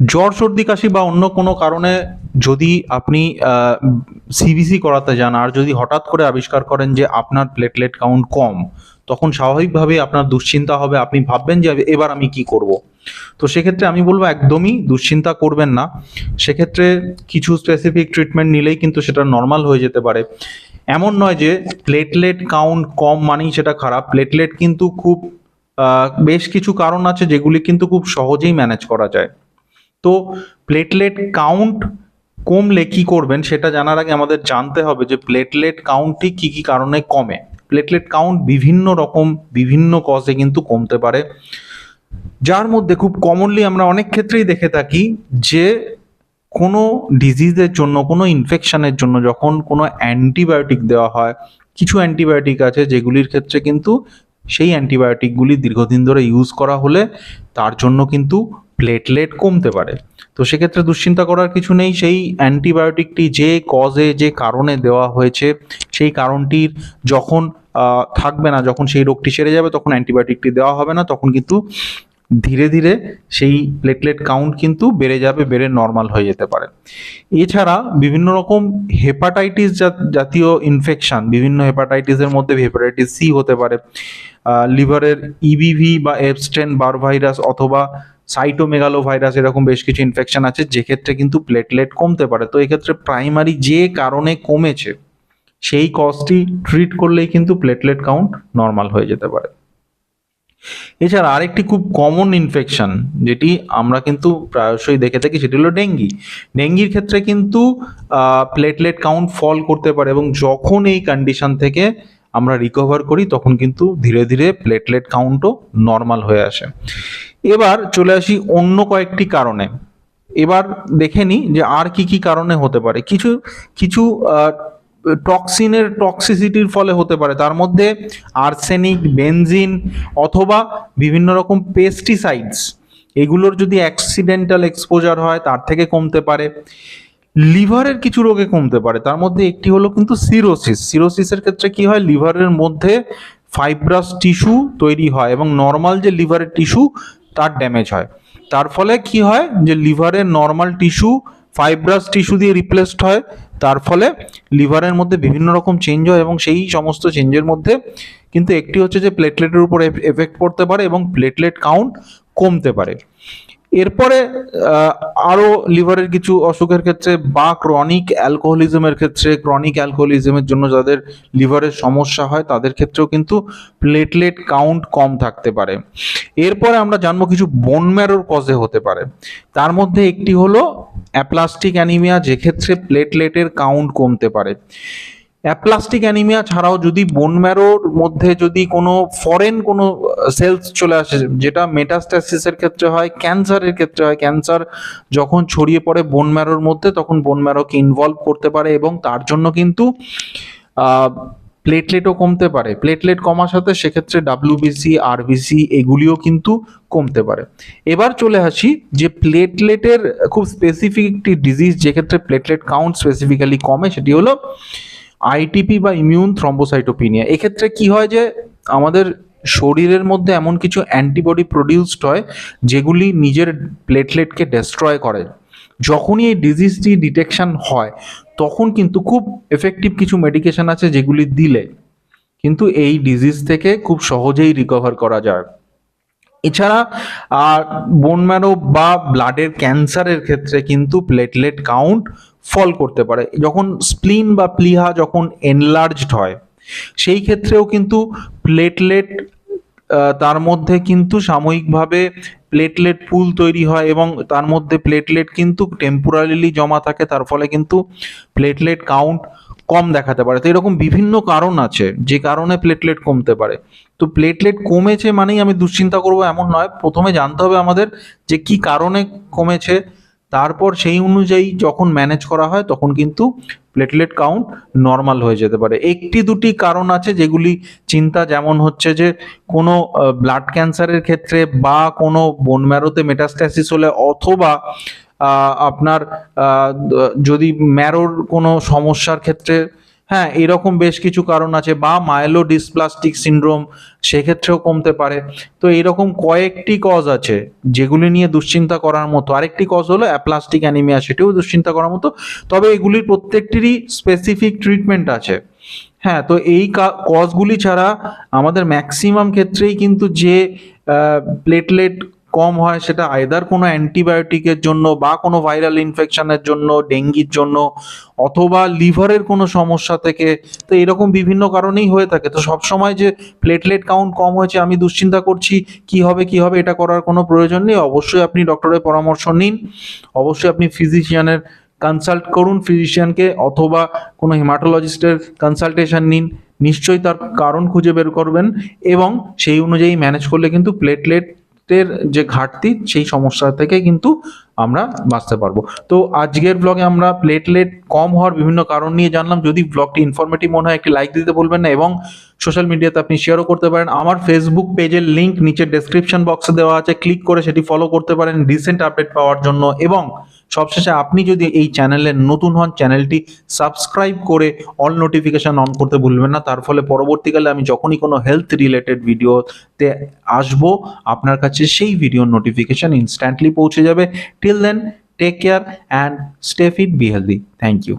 জ্বর, সর্দি, কাশি বা অন্য কোনো কারণে যদি আপনি সিবিসি করাতে যান আর যদি হঠাৎ করে আবিষ্কার করেন যে আপনার প্লেটলেট কাউন্ট কম, তখন স্বাভাবিকভাবেই আপনার দুশ্চিন্তা হবে। আপনি ভাববেন যে এবার আমি কি করব। তো সেক্ষেত্রে আমি বলব একদমই দুশ্চিন্তা করবেন না। সেক্ষেত্রে কিছু স্পেসিফিক ট্রিটমেন্ট নিলেই কিন্তু সেটা নর্মাল হয়ে যেতে পারে। এমন নয় যে প্লেটলেট কাউন্ট কম মানেই সেটা খারাপ। প্লেটলেট কিন্তু খুব বেশ কিছু কারণ আছে যেগুলি কিন্তু খুব সহজেই ম্যানেজ করা যায়। তো প্লেটলেট কাউন্ট কমলে কি করবেন সেটা জানার আগে আমাদের জানতে হবে যে প্লেটলেট কাউন্টটি কি কি কারণে কমে। প্লেটলেট কাউন্ট বিভিন্ন রকম, বিভিন্ন কজে কিন্তু কমতে পারে। যার মধ্যে খুব কমনলি আমরা অনেক ক্ষেত্রেই দেখে থাকি যে কোনো ডিজিজের জন্য, কোনো ইনফেকশনের জন্য যখন কোনো অ্যান্টিবায়োটিক দেওয়া হয়, কিছু অ্যান্টিবায়োটিক আছে যেগুলির ক্ষেত্রে কিন্তু সেই অ্যান্টিবায়োটিকগুলি দীর্ঘদিন ধরে ইউজ করা হলে তার জন্য কিন্তু প্লেটলেট কমতে পারে। তো সেক্ষেত্রে দুশ্চিন্তা করার কিছু নেই। সেই অ্যান্টিবায়োটিকটি যে কজে যে কারণে দেওয়া হয়েছে, সেই কারণটির যখন থাকবে না, যখন সেই রোগটি সেরে যাবে, তখন অ্যান্টিবায়োটিকটি দেওয়া হবে না। তখন কিন্তু ধীরে ধীরে সেই প্লেটলেট কাউন্ট কিন্তু বেড়ে যাবে, বেড়ে নর্মাল হয়ে যেতে পারে। এছাড়া বিভিন্ন রকম হেপাটাইটিস জাতীয় ইনফেকশন বিভিন্ন হেপাটাইটিসের মধ্যে হেপাটাইটিস সি হতে পারে। লিভারের ইবিভি বা এপস্টেন বার ভাইরাস অথবা সাইটোমেগালো ভাইরাস এরকম বেশ কিছু ইনফেকশন আছে, যেক্ষেত্রে কিন্তু প্লেটলেট কমতে পারে। তো এক্ষেত্রে প্রাইমারি যে কারণে কমেছে, সেই কজটি ট্রিট করলেই কিন্তু প্লেটলেট কাউন্ট নর্মাল হয়ে যেতে পারে। এছাড়া আরেকটি খুব কমন ইনফেকশন যেটি আমরা কিন্তু প্রায়শই দেখে থাকি, সেটি হলো ডেঙ্গি। ডেঙ্গির ক্ষেত্রে কিন্তু প্লেটলেট কাউন্ট ফল করতে পারে এবং যখন এই কন্ডিশন থেকে আমরা রিকভার করি, তখন কিন্তু ধীরে ধীরে প্লেটলেট কাউন্টও নর্মাল হয়ে আসে। এবার চলে আসি অন্য কয়েকটি কারণে। এবার দেখে নিই যে আর কি কি কারণে হতে পারে। কিছু কিছু টক্সিনের টক্সিসিটির ফলে হতে পারে। তার মধ্যে আর্সেনিক, বেনজিন অথবা বিভিন্ন রকম পেস্টিসাইডস, এগুলোর যদি অ্যাক্সিডেন্টাল এক্সপোজার হয়, তার থেকে কমতে পারে। লিভারের কিছু রোগে কমতে পারে। তার মধ্যে একটি হলো কিন্তু সিরোসিস। সিরোসিসের ক্ষেত্রে কি হয়? লিভারের মধ্যে ফাইব্রাস টিস্যু তৈরি হয় এবং নর্মাল যে লিভারের টিস্যু তার ড্যামেজ হয়। তার ফলে কি হয় যে লিভারের নর্মাল টিস্যু ফাইব্রাস টিস্যু দিয়ে রিপ্লেসড হয়। তার ফলে লিভারের মধ্যে বিভিন্ন রকম চেঞ্জ হয় এবং সেই সমস্ত চেঞ্জের মধ্যে কিন্তু একটি হচ্ছে যে প্লেটলেটের উপর এফেক্ট পড়তে পারে এবং প্লেটলেট কাউন্ট কমতে পারে। এরপরে আহ, আরও লিভারের কিছু অসুখের ক্ষেত্রে বা ক্রনিক অ্যালকোহলিজমের ক্ষেত্রে ক্রনিক অ্যালকোহলিজমের জন্য যাদের লিভারের সমস্যা হয় তাদের ক্ষেত্রেও কিন্তু প্লেটলেট কাউন্ট কম থাকতে পারে। এরপরে আমরা জানব কিছু বোন ম্যারোর কজে হতে পারে। তার মধ্যে একটি হলো অ্যাপ্লাস্টিক অ্যানিমিয়া যেক্ষেত্রে প্লেটলেটের কাউন্ট কমতে পারে। অ্যাপ্লাস্টিক অ্যানিমিয়া ছাড়াও যদি বোন ম্যারোর মধ্যে যদি কোনো ফরেন কোনো সেলস চলে আসে, যেটা মেটাস্ট্যাসিসের ক্ষেত্রে হয় ক্যান্সারের ক্ষেত্রে হয় ক্যান্সার যখন ছড়িয়ে পড়ে বোন ম্যারোর মধ্যে, তখন বোন ম্যারোকে ইনভলভ করতে পারে এবং তার জন্য কিন্তু প্লেটলেটও কমতে পারে। প্লেটলেট কমার সাথে সেক্ষেত্রে ডাব্লিউবিসি আরবিসি এগুলিও কিন্তু কমতে পারে। এবার চলে আসি যে প্লেটলেটের খুব স্পেসিফিক একটি ডিজিজ যেক্ষেত্রে প্লেটলেট কাউন্ট স্পেসিফিক্যালি কমে, সেটি হলো আইটিপি বা ইমিউন থ্রম্বোসাইটোপিনিয়া এক্ষেত্রে কি হয় যে আমাদের শরীরের মধ্যে এমন কিছু অ্যান্টিবডি প্রডিউসড হয় যেগুলি নিজের প্লেটলেটকে ডেস্ট্রয় করে। যখনই এই ডিজিজটি ডিটেকশন হয়, তখন কিন্তু খুব এফেক্টিভ কিছু মেডিকেশন আছে যেগুলি দিলে। কিন্তু এই ডিজিজ থেকে খুব সহজেই রিকভার করা যায়। এছাড়া আর বোন ম্যারো বা ব্লাডের ক্যান্সারের ক্ষেত্রে কিন্তু প্লেটলেট কাউন্ট ফল করতে পারে। যখন স্প্লিন বা প্লিহা যখন এনলার্জড হয়, সেই ক্ষেত্রেও কিন্তু প্লেটলেট তার মধ্যে কিন্তু সাময়িকভাবে প্লেটলেট পুল তৈরি হয় এবং তার মধ্যে প্লেটলেট কিন্তু টেম্পোরারিলি জমা থাকে, তার ফলে কিন্তু প্লেটলেট কাউন্ট কম দেখাতে পারে। তো এরকম বিভিন্ন কারণ আছে, যে কারণে প্লেটলেট কমতে পারে। তো প্লেটলেট কমেছে মানেই আমি দুশ্চিন্তা করব এমন নয়। প্রথমে জানতে হবে আমাদের যে কি কারণে কমেছে তারপর সেই অনুযায়ী যখন ম্যানেজ করা হয়, তখন কিন্তু প্লেটলেট কাউন্ট নর্মাল হয়ে যেতে পারে। একটি দুটি কারণ আছে যেগুলি চিন্তা যেমন হচ্ছে যে, কোনো ব্লাড ক্যান্সারের ক্ষেত্রে বা কোনো বোন ম্যারোতে মেটাস্ট্যাসিস হলে অথবা আপনার যদি ম্যারোর কোনো সমস্যার ক্ষেত্রে হ্যাঁ এরকম বেশ কিছু কারণ আছে বা মাইলো ডিসপ্লাস্টিক সিনড্রোম সেক্ষেত্রেও কমতে পারে। তো এরকম কয়েকটি কজ আছে যেগুলি নিয়ে দুশ্চিন্তা করার মতো। আরেকটি কজ হলো অ্যাপ্লাস্টিক অ্যানিমিয়া সেটিও দুশ্চিন্তা করার মতো। তবে এগুলির প্রত্যেকটিরই স্পেসিফিক ট্রিটমেন্ট আছে। হ্যাঁ তো এই কজগুলি ছাড়া আমাদের ম্যাক্সিমাম ক্ষেত্রেই কিন্তু যে প্লেটলেট কম হয় সেটা আয়দার কোনো অ্যান্টিবায়োটিকের জন্য বা কোনো ভাইরাল ইনফেকশনের জন্য, ডেঙ্গির জন্য, অথবা লিভারের কোনো সমস্যা থেকে। তো এরকম বিভিন্ন কারণেই হয়ে থাকে। তো সবসময় যে প্লেটলেট কাউন্ট কম হয়েছে, আমি দুশ্চিন্তা করছি, কি হবে কি হবে, এটা করার কোনো প্রয়োজন নেই। অবশ্যই আপনি ডক্টরের পরামর্শ নিন। অবশ্যই আপনি ফিজিশিয়ানের কনসাল্ট করুন ফিজিশিয়ানকে অথবা কোনো হেমাটোলজিস্টের কনসালটেশন নিন। নিশ্চয়ই তার কারণ খুঁজে বের করবেন এবং সেই অনুযায়ী ম্যানেজ করলে কিন্তু প্লেটলেটের যে ঘাটতি, সেই সমস্যা থেকে কিন্তু আমরা বাঁচতে পারব। তো আজকের ব্লগে আমরা প্লেটলেট কম হওয়ার বিভিন্ন কারণ নিয়ে জানলাম। যদি ব্লগটি ইনফরমেটিভ মনে হয়, একটি লাইক দিতে বলবেন না এবং সোশ্যাল মিডিয়াতে আপনি শেয়ারও করতে পারেন। আমার ফেসবুক পেজের লিঙ্ক নিচে ডেসক্রিপশন বক্সে দেওয়া আছে। ক্লিক করে সেটি ফলো করতে পারেন। রিসেন্ট আপডেট পাওয়ার জন্য এবং সবশেষে আপনি যদি এই চ্যানেলের নতুন হন, চ্যানেলটি সাবস্ক্রাইব করে অল নোটিফিকেশন অন করতে ভুলবেন না। তার ফলে পরবর্তীকালে আমি যখনই কোনো হেলথ রিলেটেড ভিডিওতে আসব, আপনার কাছে সেই ভিডিওর নোটিফিকেশন ইনস্ট্যান্টলি পৌঁছে যাবে। Till then take care and stay fit be healthy thank you